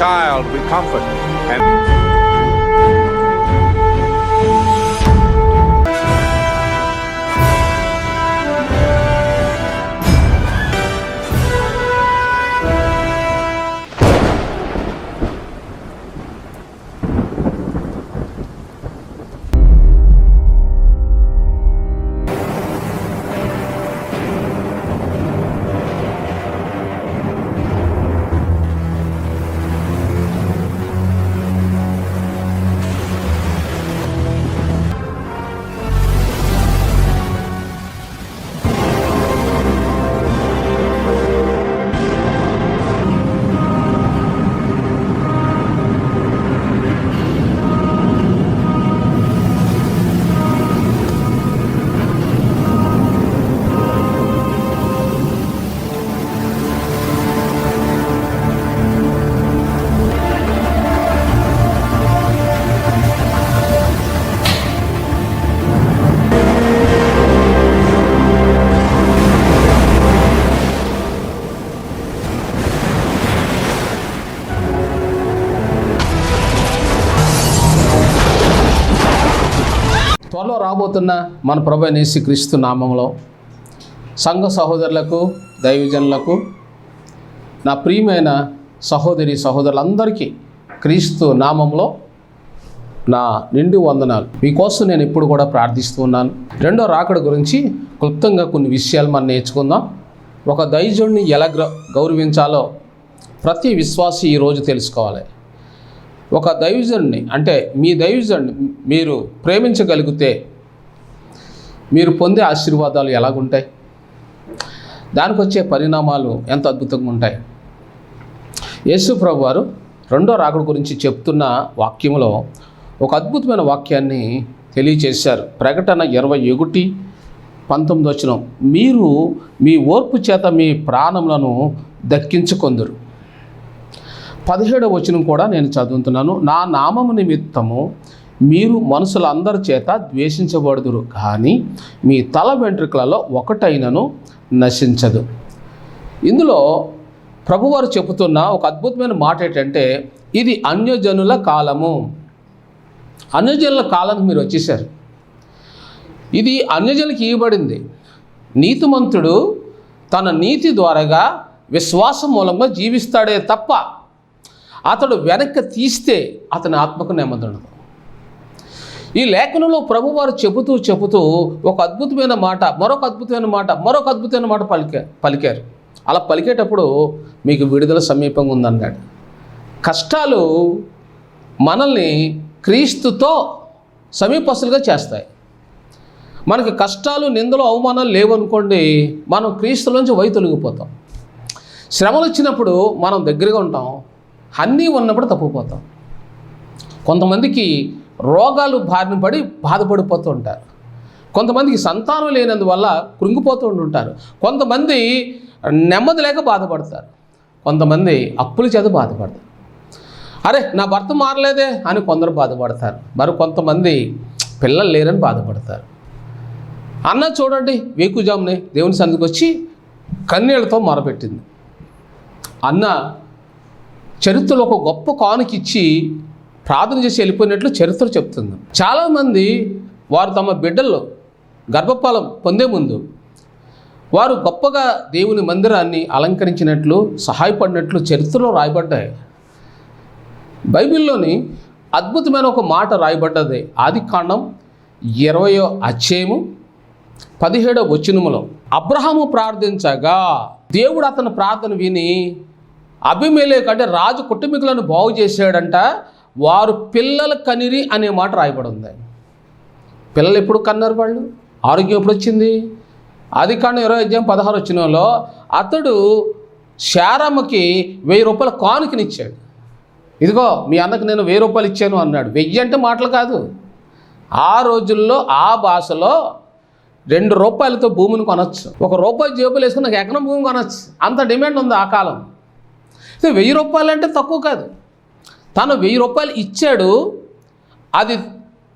child we comfort. రాబోతున్న మన ప్రభు క్రీస్తు నామంలో సంఘ సహోదరులకు దైవజనులకు నా ప్రియమైన సహోదరి సహోదరులందరికీ క్రీస్తు నామంలో నా నిండు వందనాలు. మీకోసం నేను ఇప్పుడు కూడా ప్రార్థిస్తూ ఉన్నాను. రెండో రాకడ గురించి క్లుప్తంగా కొన్ని విషయాలు మనం నేర్చుకుందాం. ఒక దైజుడిని ఎలా గౌరవించాలో ప్రతి విశ్వాసి ఈరోజు తెలుసుకోవాలి. ఒక దైవజుడిని అంటే మీ దైవజుడిని మీరు ప్రేమించగలిగితే మీరు పొందే ఆశీర్వాదాలు ఎలాగుంటాయి? దానికి వచ్చే పరిణామాలు ఎంత అద్భుతంగా ఉంటాయి యేసు ప్రభు వారు రెండో రాకడ గురించి చెప్తున్న వాక్యంలో ఒక అద్భుతమైన వాక్యాన్ని తెలియచేశారు. ప్రకటన ఇరవై ఒకటి పంతొమ్మిది వచ్చిన మీరు మీ ఓర్పు చేత మీ ప్రాణములను దక్కించుకొందురు. పదిహేడవ వచనం కూడా నేను చదువుతున్నాను నా నామము నిమిత్తము మీరు మనుషులందరి చేత ద్వేషించబడుదురు కానీ మీ తల వెంట్రుకలలో ఒకటైనను నశించదు. ఇందులో ప్రభువారు చెబుతున్న ఒక అద్భుతమైన మాట ఏంటంటే ఇది అన్యజనుల కాలము. అన్యజనుల కాలానికి మీరు వచ్చేసారు. ఇది అన్యజనులకి ఇవ్వబడింది. నీతిమంతుడు తన నీతి ద్వారాగా విశ్వాసం మూలంగా జీవిస్తాడే తప్ప అతడు వెనక్కి తీస్తే అతని ఆత్మకు నెమ్మది ఉండదు ఈ లేఖనంలో ప్రభువారు చెబుతూ చెబుతూ ఒక అద్భుతమైన మాట మరొక అద్భుతమైన మాట మరొక అద్భుతమైన మాట పలికా పలికారు. అలా పలికేటప్పుడు మీకు విడుదల సమీపంగా ఉందన్నాడు. కష్టాలు మనల్ని క్రీస్తుతో సమీపస్తులుగా చేస్తాయి. మనకి కష్టాలు నిందలు అవమానాలు లేవనుకోండి మనం క్రీస్తులోంచి వై తొలగిపోతాం. శ్రమలు వచ్చినప్పుడు మనం దగ్గరగా ఉంటాం. అన్నీ ఉన్నప్పుడు తప్పిపోతాం. కొంతమందికి రోగాలు బారిన పడి బాధపడిపోతూ ఉంటారు కొంతమందికి సంతానం లేనందువల్ల కృంగిపోతూ ఉంటారు కొంతమంది నెమ్మది లేక బాధపడతారు. కొంతమంది అప్పుల చేత బాధపడతారు. అరే నా భర్త మారలేదే అని కొందరు బాధపడతారు. మరి కొంతమంది పిల్లలు లేరని బాధపడతారు. అన్న చూడండి వేకుజామునే దేవుని సందుకు వచ్చి కన్నీళ్ళతో మొరపెట్టింది. అన్న చరిత్రలో ఒక గొప్ప కానుకిచ్చి ప్రార్థన చేసి వెళ్ళిపోయినట్లు చరిత్ర చెప్తుంది. చాలామంది వారు తమ బిడ్డల్లో గర్భఫలం పొందే ముందు వారు గొప్పగా దేవుని మందిరాన్ని అలంకరించినట్లు సహాయపడినట్లు చరిత్రలో రాయబడ్డాయి. బైబిల్లోని అద్భుతమైన ఒక మాట రాయబడ్డది. ఆది కాండం ఇరవయో అధ్యాయము పదిహేడో వచనములో అబ్రహాము ప్రార్థించగా. దేవుడు అతని ప్రార్థన విని అభిమేలే కంటే రాజు కుటుంబీకులను బాగు చేశాడంట. వారు పిల్లల కనిరి అనే మాట రాయబడి ఉంది. పిల్లలు ఎప్పుడు కన్నారు వాళ్ళు? ఆరోగ్యం ఎప్పుడు వచ్చింది? అది కానీ ఇరవై అధ్యాయం పదహారు వచ్చినలో అతడు శారమ్మకి వెయ్యి రూపాయల కానుకనిచ్చాడు ఇదిగో మీ అన్నకు నేను వెయ్యి రూపాయలు ఇచ్చాను అన్నాడు. వెయ్యి అంటే మాటలు కాదు. ఆ రోజుల్లో ఆ భాషలో రెండు రూపాయలతో భూమిని కొనొచ్చు. ఒక రూపాయి జేబులు వేసుకుని నాకు ఎకరం భూమి కొనొచ్చు. అంత డిమాండ్ ఉంది ఆ కాలం. వెయ్యి రూపాయలు అంటే తక్కువ కాదు. తను వెయ్యి రూపాయలు ఇచ్చాడు. అది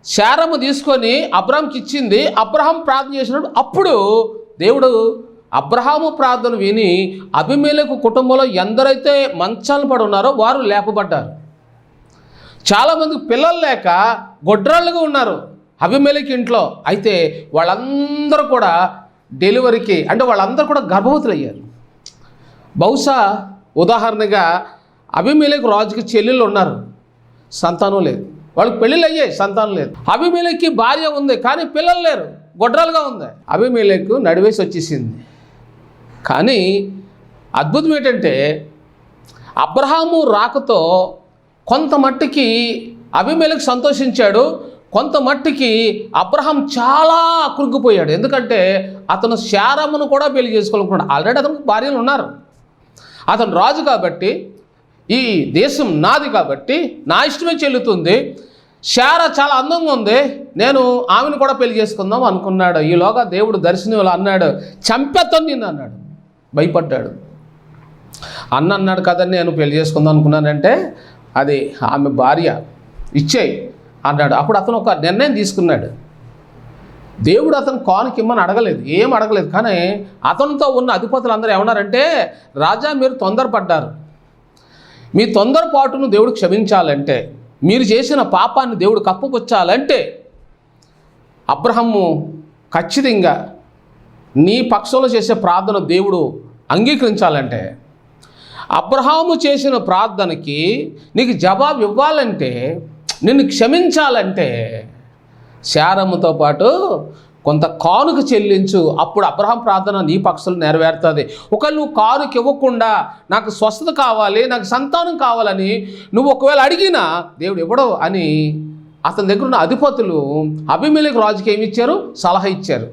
శారము తీసుకొని అబ్రహాంకి ఇచ్చింది. అబ్రహాం ప్రార్థన చేసినప్పుడు అప్పుడు దేవుడు అబ్రహాము ప్రార్థన విని అభిమేలకు కుటుంబంలో ఎందరైతే మంచాలు పడి ఉన్నారో వారు లేపబడ్డారు. చాలామంది పిల్లలు లేక గొడ్రాళ్ళుగా ఉన్నారు అభిమేలకి ఇంట్లో. అయితే వాళ్ళందరూ కూడా డెలివరీకి అంటే వాళ్ళందరూ కూడా గర్భవతులు అయ్యారు బహుశా ఉదాహరణగా అభిమేలకు రాజుకి చెల్లెళ్ళు ఉన్నారు. సంతానం లేదు. వాళ్ళకి పెళ్ళిళ్ళు అయ్యాయి సంతానం లేదు. అభిమేలకి భార్య ఉంది కానీ పిల్లలు లేరు గొడ్రాలుగా ఉంది. అభిమేలకు నడివేసి వచ్చేసింది. కానీ అద్భుతం ఏంటంటే అబ్రహాము రాకతో కొంత మట్టికి అభిమేలకు సంతోషించాడు. కొంత మట్టికి అబ్రహాం చాలా కృంగిపోయాడు ఎందుకంటే అతను శారమ్మను కూడా పెళ్ళి చేసుకోవాలనుకున్నాడు. ఆల్రెడీ అతనికి భార్యలు ఉన్నారు. అతను రాజు కాబట్టి ఈ దేశం నాది కాబట్టి నా ఇష్టమే చెల్లుతుంది. శార చాలా అందంగా ఉంది. నేను ఆమెను కూడా పెళ్ళి చేసుకుందాం అనుకున్నాడు. ఈలోగా దేవుడు దర్శనం అన్నాడు. చంపేస్తాను నిన్ను అన్నాడు. భయపడ్డాడు. అన్న అన్నాడు కదండి నేను పెళ్ళి చేసుకుందాం అనుకున్నానంటే అది ఆమె భార్య ఇచ్చేయి అన్నాడు. అప్పుడు అతను ఒక నిర్ణయం తీసుకున్నాడు. దేవుడు అతను కానుక ఇమ్మని అడగలేదు. ఏం అడగలేదు. కానీ అతనితో ఉన్న అధిపతులు అందరూ ఏమన్నారంటే రాజా మీరు తొందరపడ్డారు. మీ తొందరపాటును దేవుడు క్షమించాలంటే మీరు చేసిన పాపాన్ని దేవుడు కప్పుపుచ్చాలంటే అబ్రహము ఖచ్చితంగా నీ పక్షంలో చేసే ప్రార్థన దేవుడు అంగీకరించాలంటే అబ్రహాము చేసిన ప్రార్థనకి నీకు జవాబు ఇవ్వాలంటే నిన్ను క్షమించాలంటే శారమ్మతో పాటు కొంత కానుక చెల్లించు అప్పుడు అబ్రహం ప్రార్థన నీ పక్షులు నెరవేరుతుంది. ఒకవేళ నువ్వు కానుక ఇవ్వకుండా నాకు స్వస్థత కావాలి నాకు సంతానం కావాలని నువ్వు ఒకవేళ అడిగినా దేవుడు ఇవ్వడు అని అతని దగ్గర ఉన్న అధిపతులు అభిమేలకు రాజుకి ఏమి ఇచ్చారు? సలహా ఇచ్చారు.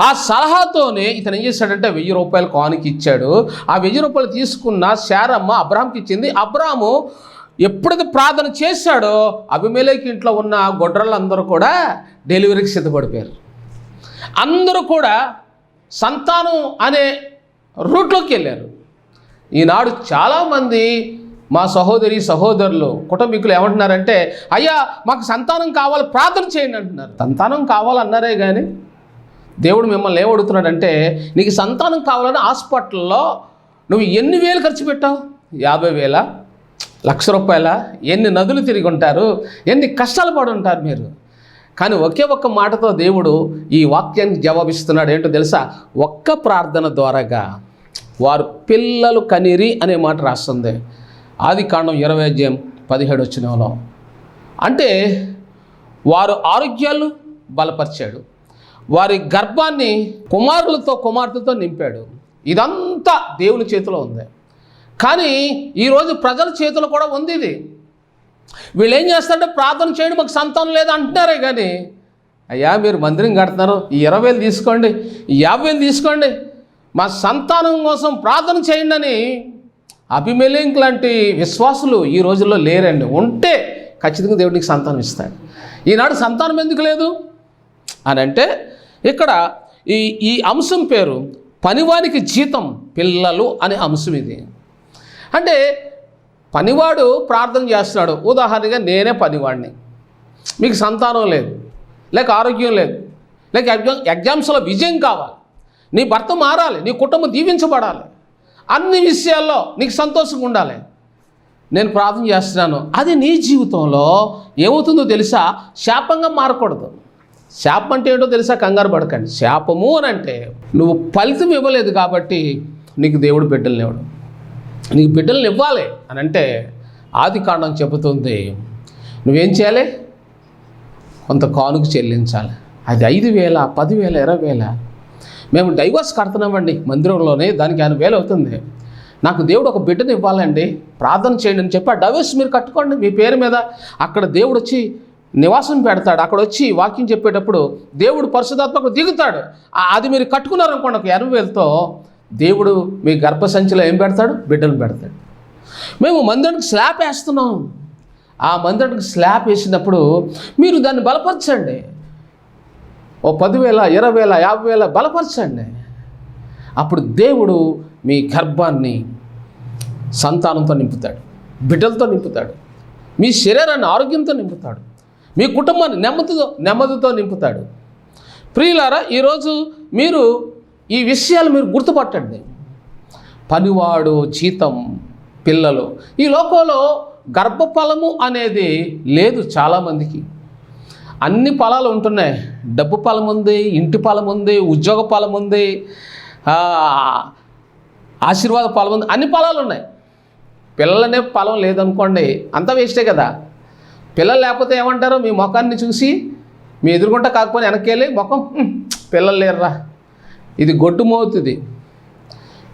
ఆ సలహాతోనే ఇతను ఏం చేశాడంటే వెయ్యి రూపాయలు కానుక ఇచ్చాడు. ఆ వెయ్యి రూపాయలు తీసుకున్న శారమ్మ అబ్రాహాంకి ఇచ్చింది. అబ్రాహము ఎప్పుడైతే ప్రార్థన చేశాడో అభిమేలేకి ఇంట్లో ఉన్న గొడ్రలందరూ కూడా డెలివరీకి సిద్ధపడిపోయారు. అందరూ కూడా సంతానం అనే రూట్లోకి వెళ్ళారు. ఈనాడు చాలామంది మా సహోదరి సహోదరులు కుటుంబీకులు ఏమంటున్నారంటే అయ్యా మాకు సంతానం కావాలి ప్రార్థన చేయండి అంటున్నారు. సంతానం కావాలన్నారే కానీ దేవుడు మిమ్మల్ని ఏమడుగుతున్నాడంటే నీకు సంతానం కావాలని హాస్పిటల్లో నువ్వు ఎన్ని వేలు ఖర్చు పెట్టావు? యాభై వేల? లక్ష రూపాయల ఎన్ని నదులు తిరిగి ఉంటారు ఎన్ని కష్టాలు పడి ఉంటారు మీరు. కానీ ఒకే ఒక్క మాటతో దేవుడు ఈ వాక్యానికి జవాబిస్తున్నాడు. ఏంటో తెలుసా? ఒక్క ప్రార్థన ద్వారాగా వారు పిల్లలు కనిరి అనే మాట రాస్తుంది. ఆది కాండం ఇరవై అధ్యాయం పదిహేడు వచ్చినంలో. అంటే వారు ఆరోగ్యాలు బలపరిచాడు. వారి గర్భాన్ని కుమారులతో కుమార్తెతో నింపాడు. ఇదంతా దేవుని చేతిలో ఉంది. కానీ ఈరోజు ప్రజల చేతులు కూడా ఉంది ఇది. వీళ్ళు ఏం చేస్తారంటే ప్రార్థన చేయడం మాకు సంతానం లేదు అంటున్నారే కానీ అయ్యా మీరు మందిరం కడుతున్నారు ఈ ఇరవై వేలు తీసుకోండి ఈ యాభై వేలు తీసుకోండి మా సంతానం కోసం ప్రార్థన చేయండి అని అభిమేలింక్ లాంటి విశ్వాసులు ఈ రోజుల్లో లేరండి. ఉంటే ఖచ్చితంగా దేవుడికి సంతానం ఇస్తాడు ఈనాడు సంతానం ఎందుకు లేదు? అని అంటే ఇక్కడ ఈ ఈ అంశం పేరు పనివానికి జీతం పిల్లలు అనే అంశం ఇది. అంటే పనివాడు ప్రార్థన చేస్తున్నాడు. ఉదాహరణగా నేనే పనివాడిని. మీకు సంతానం లేదు. లేక ఆరోగ్యం లేదు. లేక ఎగ్జామ్ ఎగ్జామ్స్లో విజయం కావాలి. నీ భర్త మారాలి. నీ కుటుంబం దీవించబడాలి. అన్ని విషయాల్లో నీకు సంతోషంగా ఉండాలి. నేను ప్రార్థన చేస్తున్నాను. అది నీ జీవితంలో ఏమవుతుందో తెలుసా? శాపంగా మారకూడదు. శాపం అంటే ఏంటో తెలుసా? కంగారు పడకండి. శాపము అని అంటే నువ్వు ఫలితం ఇవ్వలేదు కాబట్టి నీకు దేవుడు బిడ్డలు లేవడం నీకు బిడ్డలను ఇవ్వాలి అని అంటే ఆది కాండం చెబుతుంది. నువ్వేం చేయాలి? కొంత కానుక చెల్లించాలి. అది ఐదు వేల పదివేల ఇరవై వేల. మేము డైవర్స్ కడుతున్నామండి మందిరంలోనే దానికి ఆయన వేలు అవుతుంది. నాకు దేవుడు ఒక బిడ్డను ఇవ్వాలండి. ప్రార్థన చేయండి అని చెప్పి ఆ డైవర్స్ మీరు కట్టుకోండి మీ పేరు మీద. అక్కడ దేవుడు వచ్చి నివాసం పెడతాడు. అక్కడ వచ్చి వాక్యం చెప్పేటప్పుడు దేవుడు పరిశుధాత్మకు దిగుతాడు. ఆ- అది మీరు కట్టుకున్నారనుకోండి ఒక ఎనభై వేలతో దేవుడు మీ గర్భసంచిలో ఏం పెడతాడు? బిడ్డలు పెడతాడు. మేము మందిరానికి స్లాబ్ వేస్తున్నాం. ఆ మందిరానికి స్లాబ్ వేసినప్పుడు మీరు దాన్ని బలపరచండి. ఓ పదివేల ఇరవై వేల యాభై వేల బలపరచండి. అప్పుడు దేవుడు మీ గర్భాన్ని సంతానంతో నింపుతాడు బిడ్డలతో నింపుతాడు మీ శరీరాన్ని ఆరోగ్యంతో నింపుతాడు మీ కుటుంబాన్ని నెమ్మదితో నెమ్మదితో నింపుతాడు. ప్రియులారా ఈరోజు మీరు ఈ విషయాలు మీరు గుర్తుపట్టండి. పనివాడు జీతం పిల్లలు. ఈ లోకంలో గర్భఫలము అనేది లేదు చాలామందికి. అన్ని ఫలాలు ఉంటున్నాయి. డబ్బు ఫలం ఉంది ఇంటి ఫలం ఉంది ఉద్యోగ ఫలం ఉంది ఆశీర్వాద ఫలం ఉంది అన్ని ఫలాలు ఉన్నాయి. పిల్లలనే ఫలం లేదనుకోండి అంత వేస్టే కదా. పిల్లలు లేకపోతే ఏమంటారు? మీ ముఖాన్ని చూసి మీ ఎదురుకుంటా కాకపోతే వెనక్కి వెళ్ళి ముఖం పిల్లలు లేరురా. ఇది గొడ్డు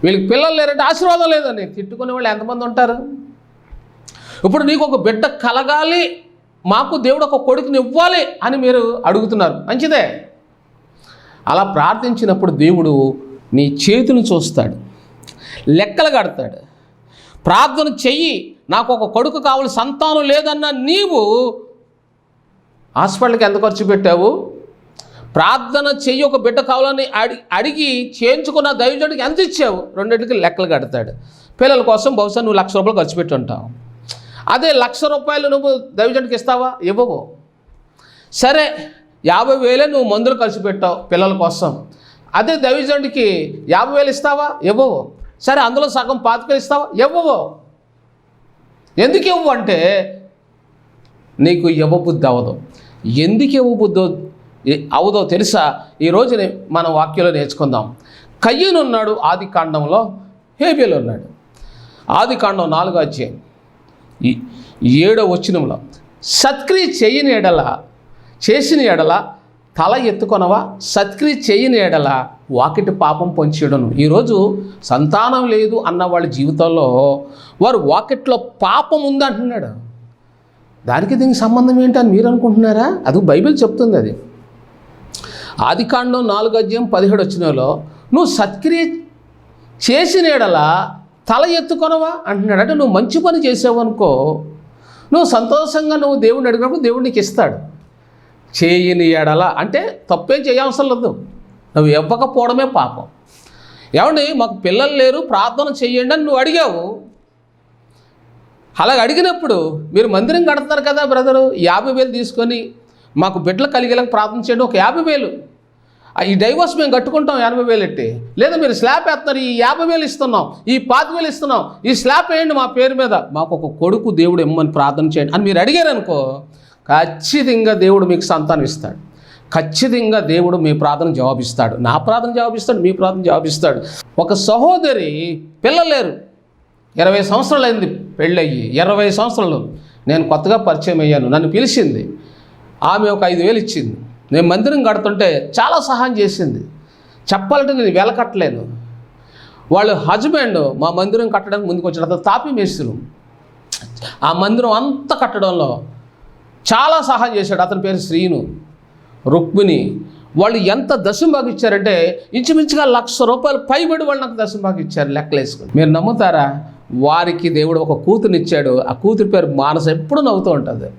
వీళ్ళకి పిల్లలు లేరంటే ఆశీర్వాదం లేదని తిట్టుకునే వాళ్ళు ఎంతమంది ఉంటారు? ఇప్పుడు నీకు ఒక బిడ్డ కలగాలి మాకు దేవుడు ఒక కొడుకుని ఇవ్వాలి అని మీరు అడుగుతున్నారు. మంచిదే. అలా ప్రార్థించినప్పుడు దేవుడు నీ చేతులు చూస్తాడు లెక్కలు కడతాడు. ప్రార్థన చెయ్యి నాకు ఒక కొడుకు కావాలి సంతానం లేదన్న నీవు హాస్పిటల్కి ఎంత ఖర్చు పెట్టావు? ప్రార్థన చెయ్యి ఒక బిడ్డ కావాలని అడి అడిగి చేయించుకున్న దైవజుడికి ఎంత ఇచ్చావు? రెండింటికి లెక్కలు కడతాడు. పిల్లల కోసం బహుశా నువ్వు లక్ష రూపాయలు ఖర్చు పెట్టి ఉంటావు అదే లక్ష రూపాయలు నువ్వు దైవజుడికి ఇస్తావా? ఇవ్వవు. సరే యాభై వేలే నువ్వు మందులు ఖర్చు పెట్టావు పిల్లల కోసం. అదే దైవజనుడికి యాభై వేలు ఇస్తావా? ఇవ్వవు. సరే అందులో సగం పాతికలు ఇస్తావా? ఇవ్వవు. ఎందుకు ఇవ్వు అంటే నీకు ఇవ్వబుద్ధి అవ్వదు. ఎందుకు ఇవ్వబుద్ధి అవదో తెలుసా? ఈ నే- మన వాక్యంలో నేర్చుకుందాం. కయ్యను ఉన్నాడు ఆది కాండంలో హేబియలు ఉన్నాడు. ఆది కాండం నాలుగో అధ్యాయం. ఈ ఏడో వచ్చినంలో సత్క్రియ చేయని ఎడల చేసిన ఎడల తల ఎత్తుకొనవా? సత్క్రియ చేయని ఎడల వాకిటి పాపం పొంచేయడను. ఈరోజు సంతానం లేదు అన్న వాళ్ళ జీవితంలో వారు వాకిట్లో పాపం ఉందంటున్నాడు. దానికి దీనికి సంబంధం ఏంటని మీరు అనుకుంటున్నారా? అది బైబిల్ చెప్తుంది అది. ఆదికాండం నాలుగు అధ్యాయం పదిహేడు వచ్చినలో నువ్వు సత్క్రియ చేసిన తల ఎత్తుకొనవా? అంటున్నాడు. అంటే నువ్వు మంచి పని చేసావు అనుకో నువ్వు సంతోషంగా నువ్వు దేవుడిని అడిగినప్పుడు దేవుడు నీకు ఇస్తాడు. చేయని ఎడల అంటే తప్పేం చేయవసరం లేదు. నువ్వు ఇవ్వకపోవడమే పాపం. ఏమండి మాకు పిల్లలు లేరు ప్రార్థన చెయ్యండి అని నువ్వు అడిగావు. అలాగ అడిగినప్పుడు మీరు మందిరం కడుతున్నారు కదా బ్రదరు యాభై వేలు తీసుకొని మాకు బిడ్డలు కలిగేలాగా ప్రార్థన చేయండి. ఒక యాభై వేలు. ఆ, ఈ డైవర్స్ మేము కట్టుకుంటాం ఎనభై వేలు ఎట్టి. లేదా మీరు స్లాబ్ వేస్తున్నారు ఈ యాభై వేలు ఇస్తున్నాం ఈ పాతి వేలు ఇస్తున్నాం ఈ స్లాబ్ వేయండి మా పేరు మీద. మాకు ఒక కొడుకు దేవుడు ఇమ్మని ప్రార్థన చేయండి అని మీరు అడిగారనుకో ఖచ్చితంగా దేవుడు మీకు సంతానం ఇస్తాడు. ఖచ్చితంగా దేవుడు మీ ప్రార్థన జవాబిస్తాడు. నా ప్రార్థన జవాబిస్తాడు మీ ప్రార్థన జవాబిస్తాడు. ఒక సహోదరి పిల్లలు లేరు. ఇరవై సంవత్సరాలు అయింది పెళ్ళయ్యి. ఇరవై సంవత్సరాలు. నేను కొత్తగా పరిచయం అయ్యాను. నన్ను పిలిచింది ఆమె ఒక ఐదు వేలు ఇచ్చింది. నేను మందిరం కడుతుంటే చాలా సహాయం చేసింది. చెప్పాలంటే నేను వెలకట్టలేను వాళ్ళు హస్బెండ్ మా మందిరం కట్టడానికి ముందుకు వచ్చిన అతను తాపి మేస్తులు ఆ మందిరం అంతా కట్టడంలో చాలా సహాయం చేశాడు. అతని పేరు శ్రీను రుక్మిణి. వాళ్ళు ఎంత దశంబాగు ఇచ్చారంటే ఇంచుమించుగా లక్ష రూపాయలు పైబడి వాళ్ళు నాకు దశంబాగు ఇచ్చారు లెక్కలేసుకుని. మీరు నమ్ముతారా? వారికి దేవుడు ఒక కూతురునిచ్చాడు. ఆ కూతురి పేరు మానస ఎప్పుడు నవ్వుతూ ఉంటుంది.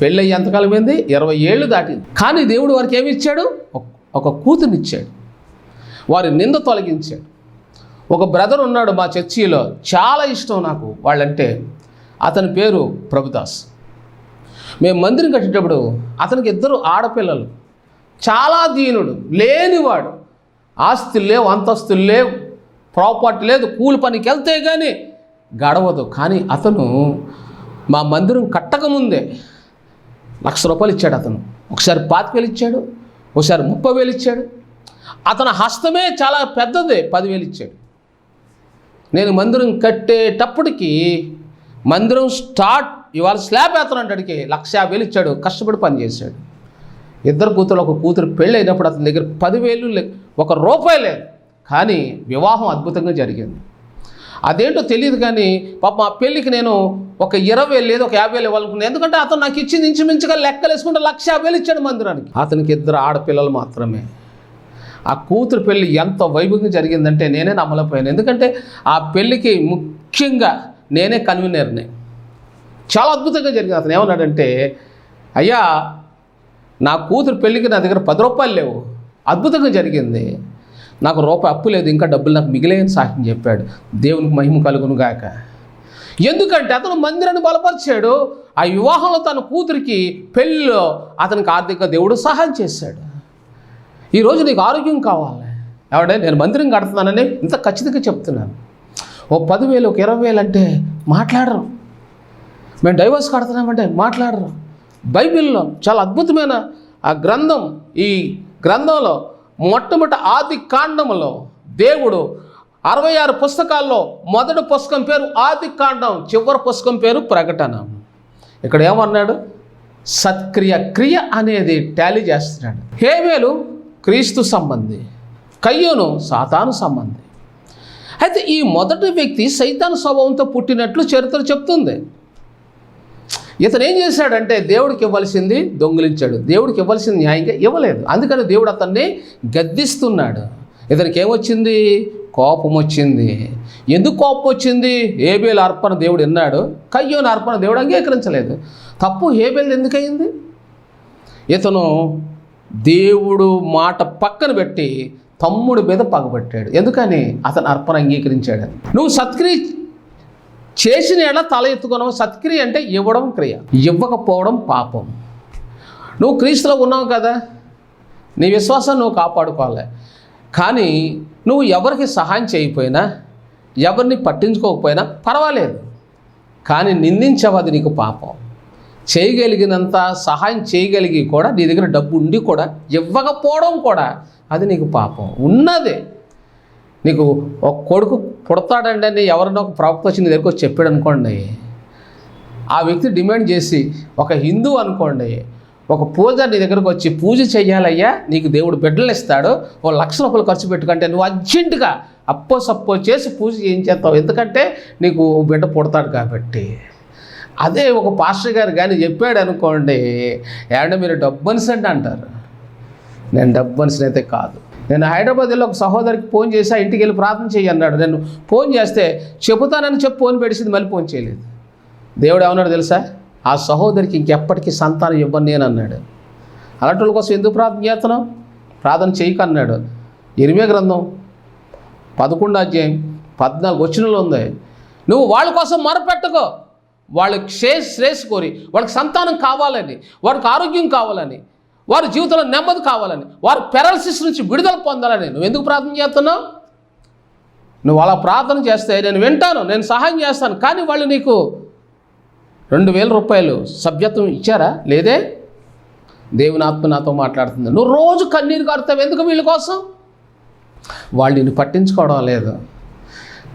పెళ్ళి ఎంత ఎంతకాలం అయింది ఇరవై ఏళ్ళు దాటింది. కానీ దేవుడు వారికి ఏమి ఇచ్చాడు? ఒక- ఒక కూతురునిచ్చాడు వారి నింద తొలగించాడు. ఒక బ్రదర్ ఉన్నాడు మా చర్చిలో చాలా ఇష్టం నాకు. వాళ్ళంటే అతని పేరు ప్రభుదాస్. మేము మందిరం కట్టేటప్పుడు అతనికి ఇద్దరు ఆడపిల్లలు. చాలా దీనుడు లేనివాడు. ఆస్తులు లేవు అంతస్తులు లేవు. ప్రాపర్టీ లేదు కూలి పనికి వెళ్తే కానీ గడవదు. కానీ అతను మా మందిరం కట్టకముందే లక్ష రూపాయలు ఇచ్చాడు అతను. ఒకసారి పాతికేలు ఇచ్చాడు ఒకసారి ముప్పై వేలు ఇచ్చాడు. అతని హస్తమే చాలా పెద్దదే పదివేలు ఇచ్చాడు. నేను మందిరం కట్టేటప్పటికి మందిరం స్టార్ట్ ఇవాళ స్లాబ్ వేస్తానంటాడికి లక్ష యాభై వేలు ఇచ్చాడు కష్టపడి పని చేశాడు. ఇద్దరు కూతురు ఒక కూతురు పెళ్ళి అయినప్పుడు అతని దగ్గర పదివేలు లే- ఒక రూపాయి లేదు. కానీ వివాహం అద్భుతంగా జరిగింది. అదేంటో తెలియదు కానీ పాప మా పెళ్ళికి నేను ఒక ఇరవై వేలు లేదు ఒక యాభై వేలు ఇవ్వాలనుకున్నాను ఎందుకంటే అతను నాకు ఇచ్చింది ఇంచుమించుగా లెక్కలు వేసుకుంటే లక్ష యాభై వేలు ఇచ్చాడు మందిరానికి. అతనికి ఇద్దరు ఆడపిల్లలు మాత్రమే. ఆ కూతురు పెళ్ళి ఎంత వైభవంగా జరిగిందంటే నేనే నమ్మలేకపోయాను. ఎందుకంటే ఆ పెళ్ళికి ముఖ్యంగా నేనే కన్వీనర్ని. చాలా అద్భుతంగా జరిగింది అతను. ఏమన్నాడంటే అయ్యా నా కూతురు పెళ్ళికి నా దగ్గర పది రూపాయలు లేవు. అద్భుతంగా జరిగింది. నాకు రూపాయి అప్పు లేదు ఇంకా డబ్బులు నాకు మిగిలేని సాక్ష్యం చెప్పాడు. దేవునికి మహిమ కలుగును గాక. ఎందుకంటే అతను మందిరాన్ని బలపరిచాడు. ఆ వివాహంలో తన కూతురికి పెళ్ళిలో అతనికి ఆర్థిక దేవుడు సహాయం చేశాడు. ఈరోజు నీకు ఆరోగ్యం కావాలి. ఎవడే నేను మందిరం కడుతున్నానని ఇంత ఖచ్చితంగా చెప్తున్నాను. ఓ పదివేలు ఒక ఇరవై వేలు అంటే మాట్లాడరు. మేము డైవర్స్ కడుతున్నామంటే మాట్లాడరు. బైబిల్లో చాలా అద్భుతమైన ఆ గ్రంథం ఈ గ్రంథంలో మొట్టమొదటి ఆది కాండములో దేవుడు అరవై ఆరు పుస్తకాల్లో మొదటి పుస్తకం పేరు ఆది కాండం చివరి పుస్తకం పేరు ప్రకటన. ఇక్కడ ఏమన్నాడు? సత్క్రియ క్రియ అనేది టాలీ చేస్తున్నాడు. హేవేలు క్రీస్తు సంబంధి కయ్యోను సాతాను సంబంధి. అయితే ఈ మొదటి వ్యక్తి సైతాను స్వభావంతో పుట్టినట్లు చరిత్ర చెప్తుంది. ఇతను ఏం చేశాడంటే దేవుడికి ఇవ్వాల్సింది దొంగిలించాడు. దేవుడికి ఇవ్వాల్సింది న్యాయంగా ఇవ్వలేదు. అందుకని దేవుడు అతన్ని గద్దిస్తున్నాడు. ఇతనికి ఏమొచ్చింది? కోపం వచ్చింది ఎందుకు కోపం వచ్చింది ఏబేలు అర్పణ దేవుడు విన్నాడు. కయ్యోని అర్పణ దేవుడు అంగీకరించలేదు. తప్పు ఏబేలు ఎందుకయింది? ఇతను దేవుడు మాట పక్కన పెట్టి తమ్ముడి మీద పగబట్టాడు. ఎందుకని? అతను అర్పణ అంగీకరించాడు. నువ్వు సత్క్రియ చేసిన ఎడ తల ఎత్తుకోవడం సత్క్రియ అంటే ఇవ్వడం క్రియ. ఇవ్వకపోవడం పాపం. నువ్వు క్రీస్తులో ఉన్నావు కదా నీ విశ్వాసం నువ్వు కాపాడుకోవాలి. కానీ నువ్వు ఎవరికి సహాయం చేయకపోయినా ఎవరిని పట్టించుకోకపోయినా పర్వాలేదు. కానీ నిందించవది అది నీకు పాపం. చేయగలిగినంత సహాయం చేయగలిగి కూడా నీ దగ్గర డబ్బు ఉండి కూడా ఇవ్వకపోవడం కూడా అది నీకు పాపం. ఉన్నదే. నీకు ఒక కొడుకు పుడతాడండి అని ఎవరినో ఒక ప్రవక్త వచ్చి నీ దగ్గరకు వచ్చి చెప్పాడు అనుకోండి. ఆ వ్యక్తి డిమాండ్ చేసి ఒక హిందూ అనుకోండి ఒక పూజ నీ దగ్గరకు వచ్చి పూజ చేయాలయ్యా నీకు దేవుడు బిడ్డలు ఇస్తాడు ఓ లక్ష రూపాయలు ఖర్చు పెట్టుకుంటే నువ్వు అర్జెంటుగా అప్పో సప్పో చేసి పూజ చేయించేస్తావు ఎందుకంటే నీకు బిడ్డ పుడతాడు కాబట్టి. అదే ఒక పాస్టర్ గారు కానీ చెప్పాడు అనుకోండి ఏమంటే మీరు డబ్బు అనిసండి అంటారు. నేను డబ్బు అయితే కాదు. నేను హైదరాబాద్ వెళ్ళి ఒక సహోదరికి ఫోన్ చేసి ఆ ఇంటికి వెళ్ళి ప్రార్థన చేయి అన్నాడు. నేను ఫోన్ చేస్తే చెబుతానని చెప్పి ఫోన్ పెడిసింది మళ్ళీ ఫోన్ చేయలేదు. దేవుడు ఏమన్నాడు తెలుసా? ఆ సహోదరికి ఇంకెప్పటికీ సంతానం ఇవ్వను నేను అన్నాడు. అలాంటి వాళ్ళ కోసం ఎందుకు ప్రార్థన చేస్తున్నావు? ప్రార్థన చేయక అన్నాడు. ఎనిమే గ్రంథం పదకొండు అధ్యాయం పద్నాలుగు వచ్చినలో ఉంది. నువ్వు వాళ్ళ కోసం మొరపెట్టుకో. వాళ్ళకి శ్రేయస్ శ్రేయస్ కోరి వాళ్ళకి సంతానం కావాలని వాళ్ళకి ఆరోగ్యం కావాలని వారి జీవితంలో నెమ్మది కావాలని వారు పెరాలసిస్ నుంచి విడుదల పొందాలని నువ్వు ఎందుకు ప్రార్థన చేస్తున్నావు? నువ్వు అలా ప్రార్థన చేస్తే నేను వింటాను నేను సహాయం చేస్తాను కానీ వాళ్ళు నీకు రెండు వేల రూపాయలు సభ్యత్వం ఇచ్చారా? లేదే? దేవుని ఆత్మ నాతో మాట్లాడుతుంది. నువ్వు రోజు కన్నీరు కారుతావు ఎందుకు వీళ్ళ కోసం? వాళ్ళు నిన్ను పట్టించుకోవడం లేదు.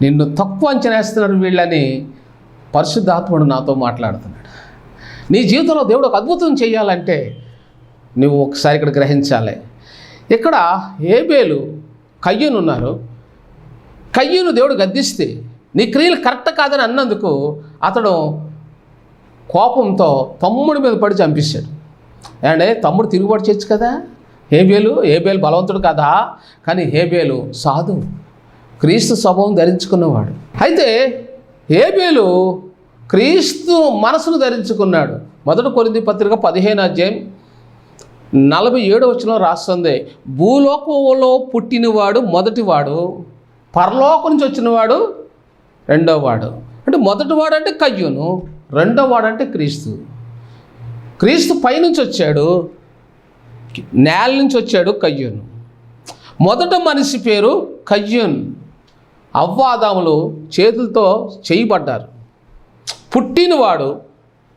నిన్ను తక్కువ అంచనా వేస్తున్నారు వీళ్ళని పరిశుద్ధాత్ముడు నాతో మాట్లాడుతున్నాడు. నీ జీవితంలో దేవుడు ఒక అద్భుతం చేయాలంటే నువ్వు ఒకసారి ఇక్కడ గ్రహించాలి. ఇక్కడ ఏబేలు కయ్యూను ఉన్నారు. కయ్యను దేవుడు గద్దిస్తే నీ క్రియలు కరెక్ట్ కాదని అన్నందుకు అతడు కోపంతో తమ్ముడి మీద పడి చంపేశాడు. అంటే తమ్ముడు తిరుగుబాటు చేయొచ్చు కదా? హేబేలు హేబేలు బలవంతుడు కదా? కానీ హేబేలు సాధు క్రీస్తు స్వభావం ధరించుకున్నవాడు. అయితే హేబేలు క్రీస్తు మనసును ధరించుకున్నాడు. మొదటి కొరింది పత్రిక పదిహేను అధ్యాయం నలభై ఏడో వచ్చిన రాస్తుంది భూలోకంలో పుట్టినవాడు మొదటివాడు పరలోకం నుంచి వచ్చినవాడు రెండోవాడు అంటే మొదటివాడు అంటే కయ్యూను రెండోవాడు అంటే క్రీస్తు. క్రీస్తు పైనుంచి వచ్చాడు నేల నుంచి వచ్చాడు కయ్యూను. మొదట మనిషి పేరు కయ్యూన్. అవ్వాదాములు చేతులతో చేయబడ్డారు. పుట్టినవాడు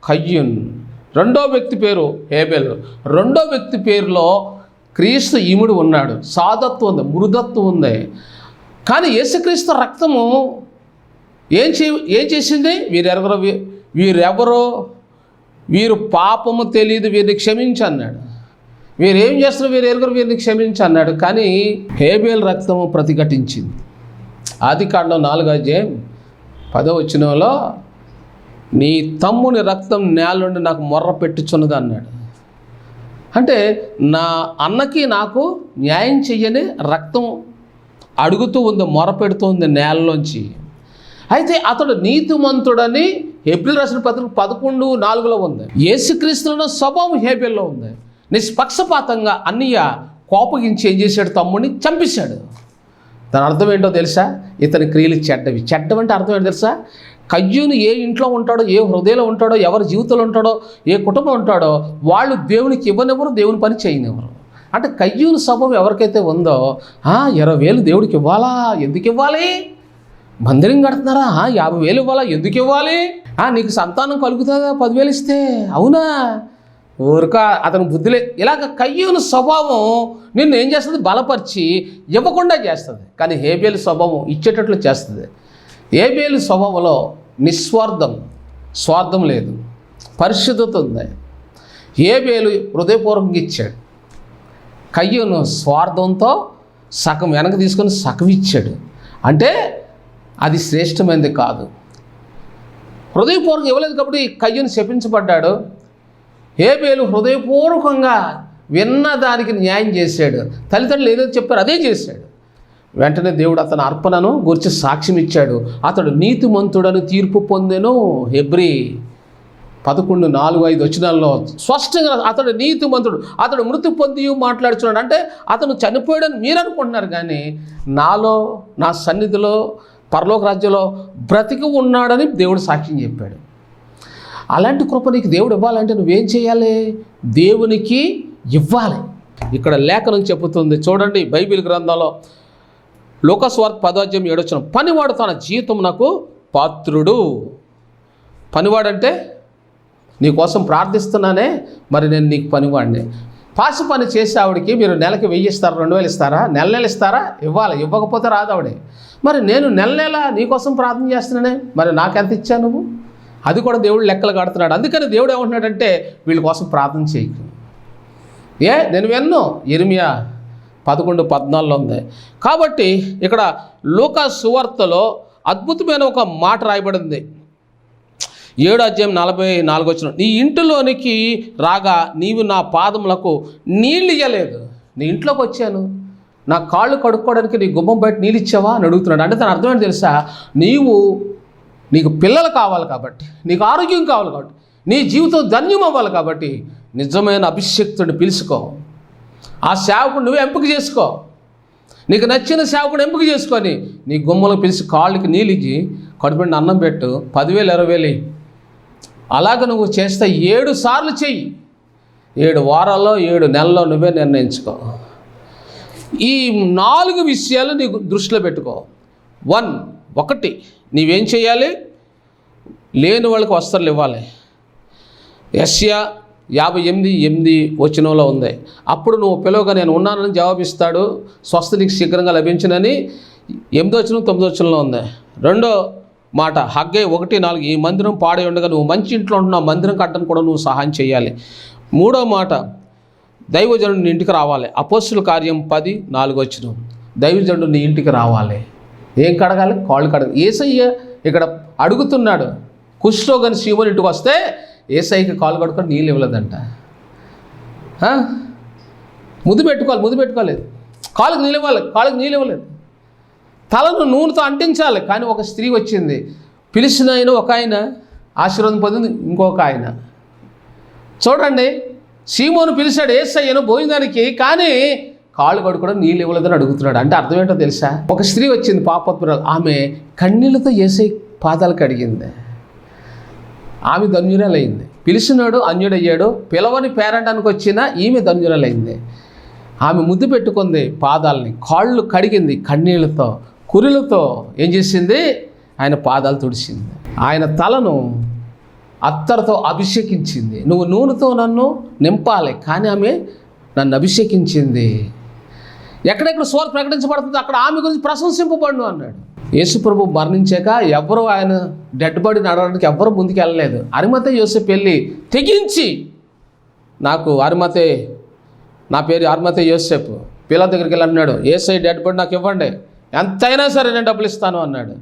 కయ్యూన్. రెండో వ్యక్తి పేరు హేబెల్. రెండో వ్యక్తి పేరులో క్రీస్తు ఈముడు ఉన్నాడు. సాధత్వం ఉంది మృదత్వం ఉంది. కానీ యేసుక్రీస్తు రక్తము ఏం చే ఏం చేసింది? వీరెవరో వీరెవరో వీరు పాపము తెలియదు వీరిని క్షమించి అన్నాడు. వీరు ఏం చేస్తున్నారు? వీరు ఎరుగురు వీరిని క్షమించి అన్నాడు. కానీ హేబేల్ రక్తము ప్రతిఘటించింది. ఆది కాండం నాలుగు అధ్యాయం పదో వచ్చినంలో నీ తమ్ముని రక్తం నేల నుండి నాకు మొర్ర పెట్టుచున్నది అన్నాడు. అంటే నా అన్నకి నాకు న్యాయం చెయ్యని రక్తం అడుగుతూ ఉంది మొర పెడుతుంది నేలలోంచి. అయితే అతడు నీతిమంతుడని ఏప్రిల్ రాసిన పత్రిక పదకొండు నాలుగులో ఉంది. యేసుక్రీస్తులో స్వభావం హేబిల్లో ఉంది. నిష్పక్షపాతంగా అన్నయ్య కోపగించి ఏం చేశాడు తమ్ముడిని? చంపేశాడు. దాని అర్థం ఏంటో తెలుసా? ఇతని క్రియలు చెడ్డవి. చెడ్డం అంటే అర్థం ఏంటో తెలుసా? కయ్యూని ఏ ఇంట్లో ఉంటాడో ఏ హృదయంలో ఉంటాడో ఎవరి జీవితంలో ఉంటాడో ఏ కుటుంబం ఉంటాడో వాళ్ళు దేవునికి ఇవ్వనివ్వరు దేవుని పని చేయనివ్వరు. అంటే కయ్యూని స్వభావం ఎవరికైతే ఉందో "ఆ, ఇరవై వేలు దేవుడికి ఇవ్వాలా? ఎందుకు ఇవ్వాలి? మందిరం కడుతున్నారా? యాభై వేలు ఇవ్వాలా? ఎందుకు ఇవ్వాలి? "ఆ, నీకు సంతానం కలుగుతుందా? పదివేలు ఇస్తే? అవునా? ఊరిక అతను బుద్ధిలే ఇలాగ కయ్యూని స్వభావం నిన్ను ఏం చేస్తుంది? బలపరిచి ఇవ్వకుండా చేస్తుంది. కానీ హేబేలు స్వభావం ఇచ్చేటట్లు చేస్తుంది. ఏబేలు స్వభావంలో నిస్వార్థం స్వార్థం లేదు పరిశుద్ధత ఉంది. ఏబేలు హృదయపూర్వకంగా ఇచ్చాడు. కయ్యను స్వార్థంతో సగం వెనక తీసుకొని సగం ఇచ్చాడు. అంటే అది శ్రేష్టమైనది కాదు. హృదయపూర్వకం ఇవ్వలేదు కాబట్టి కయ్యను శపించబడ్డాడు. ఏబేలు హృదయపూర్వకంగా విన్న దానికి న్యాయం చేశాడు. తల్లిదండ్రులు ఏదో చెప్పారు అదే చేశాడు. వెంటనే దేవుడు అతని అర్పణను గురించి సాక్ష్యం ఇచ్చాడు. అతడు నీతిమంతుడను తీర్పు పొందెను. హెబ్రి పదకొండు నాలుగు ఐదు వచ్చినాల్లో స్పష్టంగా అతడు నీతిమంతుడు అతడు మృతి పొంది మాట్లాడుతున్నాడు అంటే అతను చనిపోయాడని మీరు అనుకుంటున్నారు కానీ నాలో నా సన్నిధిలో పరలోక రాజ్యంలో బ్రతికి ఉన్నాడని దేవుడు సాక్ష్యం చెప్పాడు. అలాంటి కృప నీకు దేవుడు ఇవ్వాలంటే నువ్వేం చేయాలి? దేవునికి ఇవ్వాలి. ఇక్కడ లేఖనం చెబుతుంది. చూడండి బైబిల్ గ్రంథంలో లోకస్వార్థ పదాజ్యం ఏడొచ్చిన పనివాడు తన జీవితం నాకు పాత్రుడు. పనివాడంటే నీకోసం ప్రార్థిస్తున్నానే మరి నేను నీకు పనివాడిని. పాసి పని చేసే ఆవిడకి మీరు నెలకి వెయ్యి ఇస్తారా రెండు వేలు ఇస్తారా? నెల నెల ఇస్తారా? ఇవ్వాలి? ఇవ్వకపోతే రాదు ఆవిడే. మరి నేను నెల నెల నీకోసం ప్రార్థన చేస్తున్నానే? మరి నాకెంత ఇచ్చా నువ్వు? అది కూడా దేవుడు లెక్కలు కడుతున్నాడు. అందుకని దేవుడు ఏమంటున్నాడంటే వీళ్ళ కోసం ప్రార్థన చేయకు. ఏ? నేను విన్ను. ఇర్మియా పదకొండు పద్నాలుగులో ఉంది. కాబట్టి ఇక్కడ లూకా సువార్తలో అద్భుతమైన ఒక మాట రాయబడింది. ఏడు అధ్యాయం నలభై నాలుగు వచ్చిన నీ ఇంటిలోనికి రాగా నీవు నా పాదములకు నీళ్ళు ఇయ్యలేదు. నీ ఇంట్లోకి వచ్చాను. నా కాళ్ళు కడుక్కోవడానికి నీ గుమ్మం బయట నీళ్ళు ఇచ్చావా అని అడుగుతున్నాడు. అంటే తన అర్థమేంటి తెలుసా? నీవు నీకు పిల్లలు కావాలి కాబట్టి నీకు ఆరోగ్యం కావాలి కాబట్టి నీ జీవితం ధన్యం అవ్వాలి కాబట్టి నిజమైన అభిషక్తుడిని పిలుచుకో. ఆ సేవకుడు నువ్వు ఎంపిక చేసుకో. నీకు నచ్చిన సేవకుడు ఎంపిక చేసుకొని నీ గుమ్మలకు పిలిచి కాళ్ళకి నీళ్ళు ఇచ్చి కడుపుండి అన్నం పెట్టు పదివేలు ఇరవై వేలు అలాగ నువ్వు చేస్తే ఏడు సార్లు చెయ్యి. ఏడు వారాల్లో ఏడు నెలల్లో నువ్వే నిర్ణయించుకో. ఈ నాలుగు విషయాలు నీకు దృష్టిలో పెట్టుకో. వన్ ఒకటి నీవేం చేయాలి లేని వాళ్ళకి వస్త్రాలు ఇవ్వాలి. ఎస్యా యాభై ఎనిమిది ఎనిమిది వచనంలో ఉంది. అప్పుడు నువ్వు పిలవగా నేను ఉన్నానని జవాబిస్తాడు. స్వస్థ నీకు శీఘ్రంగా లభించినని ఎనిమిదో వచనం తొమ్మిదో వచనంలో ఉంది. రెండో మాట హగ్గే ఒకటి నాలుగు ఈ మందిరం పాడై ఉండగా నువ్వు మంచి ఇంట్లో ఉంటున్న మందిరం కట్టడం కూడా నువ్వు సహాయం చేయాలి. మూడో మాట దైవజనుడు నీ ఇంటికి రావాలి. అపోస్తుల కార్యం పది నాలుగు వచ్చిన దైవజనుడు నీ ఇంటికి రావాలి. ఏం కడగాలి? కాళ్ళు కడగాలి. ఏసయ్య ఇక్కడ అడుగుతున్నాడు కుష్ఠరోగని శివుని ఇంటికి వస్తే ఏసైకి కాలు కడుకొని నీళ్ళు ఇవ్వలేదంట. ముద్దు పెట్టుకోవాలి ముద్దు పెట్టుకోలేదు. కాళ్ళకి నీళ్ళు ఇవ్వాలి కాళ్ళకి నీళ్ళు ఇవ్వలేదు. తలను నూనెతో అంటించాలి కానీ ఒక స్త్రీ వచ్చింది. పిలిచిన ఆయన ఒక ఆయన ఆశీర్వాదం పొందింది ఇంకొక ఆయన. చూడండి సీమోను పిలిచాడు ఏసయ్యను భోజనానికి కానీ కాళ్ళు కడుకోవడం నీళ్ళు ఇవ్వలేదని అడుగుతున్నాడు. అంటే అర్థం ఏంటో తెలుసా? ఒక స్త్రీ వచ్చింది పాపత్పురాలు ఆమె కన్నీళ్ళతో ఏసై పాదాలు కడిగింది. ఆమె ధన్యురాలైంది. పిలిచినాడు అన్యుడయ్యాడు. పిలవని పేరంటానికి వచ్చిన ఈమె ధన్యురాలైంది. ఆమె ముద్దు పెట్టుకుంది పాదాలని. కాళ్ళు కడిగింది కన్నీళ్ళతో కురులతో. ఏం చేసింది? ఆయన పాదాలు తుడిచింది. ఆయన తలను అత్తరుతో అభిషేకించింది. నువ్వు నూనెతో నన్ను నింపాలి కానీ ఆమె నన్ను అభిషేకించింది. ఎక్కడెక్కడ సోర్ ప్రకటించబడుతుందో అక్కడ ఆమె గురించి ప్రశంసింపబడును అన్నాడు. యేసుప్రభు మరణించాక ఎవరు ఆయన డెడ్ బాడీ నడవడానికి ఎవ్వరు ముందుకు వెళ్ళలేదు అరిమతే యోసేపు వెళ్ళి తెగించి. నాకు అరిమతే నా పేరు అరిమతే యోసేపు. పిల్లల దగ్గరికి వెళ్ళి అన్నాడు ఏసై డెడ్ బాడీ నాకు ఇవ్వండి. ఎంతైనా సరే నేను డబ్బులు ఇస్తాను అన్నాడు.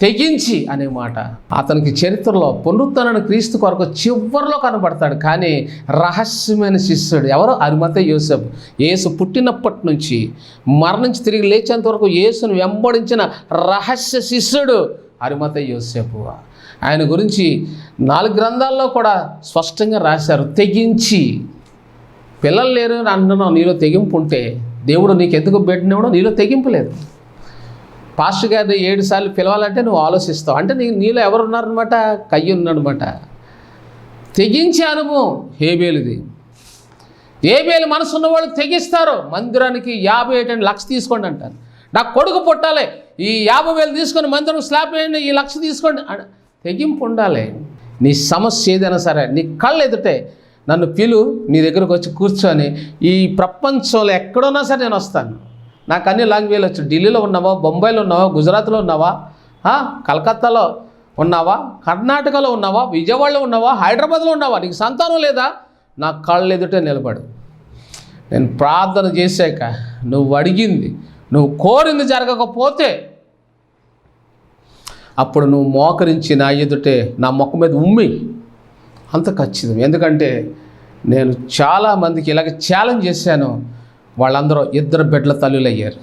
తెగించి అనే మాట. అతనికి చరిత్రలో పునరుద్ధరణ క్రీస్తు కొరకు చివరిలో కనబడతాడు. కానీ రహస్యమైన శిష్యుడు ఎవరు? అరిమత యోసెఫ్ యేసు పుట్టినప్పటి నుంచి మరణించి తిరిగి లేచేంత వరకు యేసును వెంబడించిన రహస్య శిష్యుడు అరిమత యోసెఫ్ ఆయన గురించి నాలుగు గ్రంథాల్లో కూడా స్పష్టంగా రాశారు. తెగించి. పిల్లలు లేరు అన్న అంటున్నావు నీలో తెగింపు ఉంటే దేవుడు నీకు ఎందుకు పెట్టినప్పుడు నీలో తెగింపు లేదు. పాస్టర్ గారిని ఏడు సార్లు పిలవాలంటే నువ్వు ఆలోచిస్తావు. అంటే నీ నీలో ఎవరు ఉన్నారనమాట కయ్యి ఉన్నాడనమాట తెగించే అనుభవం హేబేలుది. ఏబేలు మనసు ఉన్న వాళ్ళు తెగిస్తారు. మందిరానికి యాభై ఏంటంటే లక్ష తీసుకోండి అంటారు. నాకు కొడుకు పుట్టాలి. ఈ యాభై వేలు తీసుకొని మందిరం స్లాబ్ వేయండి ఈ లక్ష తీసుకోండి తెగింపు ఉండాలి. నీ సమస్య ఏదైనా సరే నీ కళ్ళు ఎదుటే నన్ను పిలు నీ దగ్గరకు వచ్చి కూర్చొని ఈ ప్రపంచంలో ఎక్కడున్నా సరే నేను వస్తాను. నాకు అన్ని లాంగ్వేజ్ వచ్చు. ఢిల్లీలో ఉన్నావా? బొంబాయిలో ఉన్నావా? గుజరాత్లో ఉన్నావా? కలకత్తాలో ఉన్నావా? కర్ణాటకలో ఉన్నావా? విజయవాడలో ఉన్నావా? హైదరాబాద్లో ఉన్నావా? నీకు సంతానం లేదా? నా కళ్ళు ఎదుటే నిలబడు. నేను ప్రార్థన చేశాక నువ్వు అడిగింది నువ్వు కోరింది జరగకపోతే అప్పుడు నువ్వు మోకరించి నా ఎదుటే నా మొక్క మీద ఉమ్మి. అంత ఖచ్చితం. ఎందుకంటే నేను చాలామందికి ఇలాగ ఛాలెంజ్ చేశాను. వాళ్ళందరూ ఇద్దరు బిడ్డల తల్లులు అయ్యారు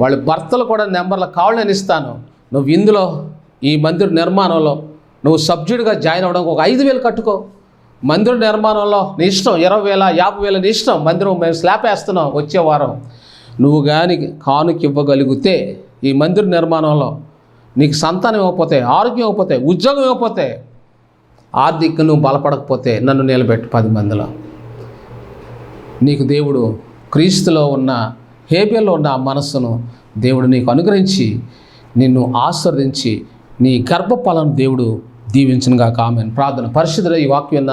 వాళ్ళ భర్తలు కూడా నెంబర్ల కావాలని ఇస్తాను. నువ్వు ఇందులో ఈ మందిర నిర్మాణంలో నువ్వు సబ్జెక్టుగా జాయిన్ అవ్వడానికి ఒక ఐదు వేలు కట్టుకో. మందిర నిర్మాణంలో నీ ఇష్టం ఇరవై వేల యాభై వేల నీ ఇష్టం. మందిరం మేము స్లాబ్ వేస్తున్నాం వచ్చే వారం. నువ్వు కానీ కానుక ఇవ్వగలిగితే ఈ మందిర నిర్మాణంలో నీకు సంతానం ఇవ్వకపోతే ఆరోగ్యం ఇవ్వకపోతే ఉద్యోగం ఇవ్వకపోతే ఆర్థిక నువ్వు బలపడకపోతే నన్ను నిలబెట్టు పది మందిలో. నీకు దేవుడు క్రీస్తులో ఉన్న హేబియల్లో ఉన్న ఆ మనస్సును దేవుడు నీకు అనుగ్రహించి నిన్ను ఆస్వాదించి నీ గర్భఫలం దేవుడు దీవించనుగా కామెన్ ప్రార్థన. పరిశుద్ధ ఈ వాక్యం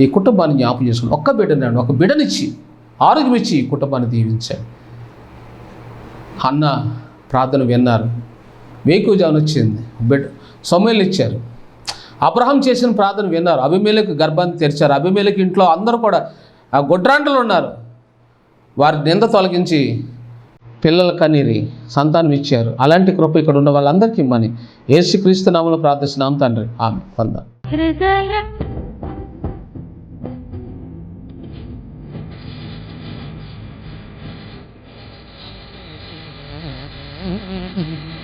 ఈ కుటుంబాన్ని జ్ఞాపం చేసుకుని ఒక్క బిడ్డనాడు ఒక బిడ్డనిచ్చి ఆరోగ్యం ఇచ్చి ఈ కుటుంబాన్ని దీవించాడు. అన్న ప్రార్థన విన్నారు. వేకుజాన్ వచ్చింది. బిడ్డ సొమ్మెలు ఇచ్చారు. అబ్రహం చేసిన ప్రార్థన విన్నారు. అభిమేలకు గర్భాన్ని తెరిచారు. అభిమేలకు ఇంట్లో అందరూ కూడా ఆ గొడ్రాంటలు ఉన్నారు. వారి నింద తొలగించి పిల్లల కన్నీరి సంతానం ఇచ్చారు అలాంటి కృప ఇక్కడ ఉన్న వాళ్ళందరికీ ఇమ్మని. ఏసుక్రీస్తు నామలు ప్రార్థిస్తున్నాం తండ్రి. ఆమె వంద. Mm-hmm.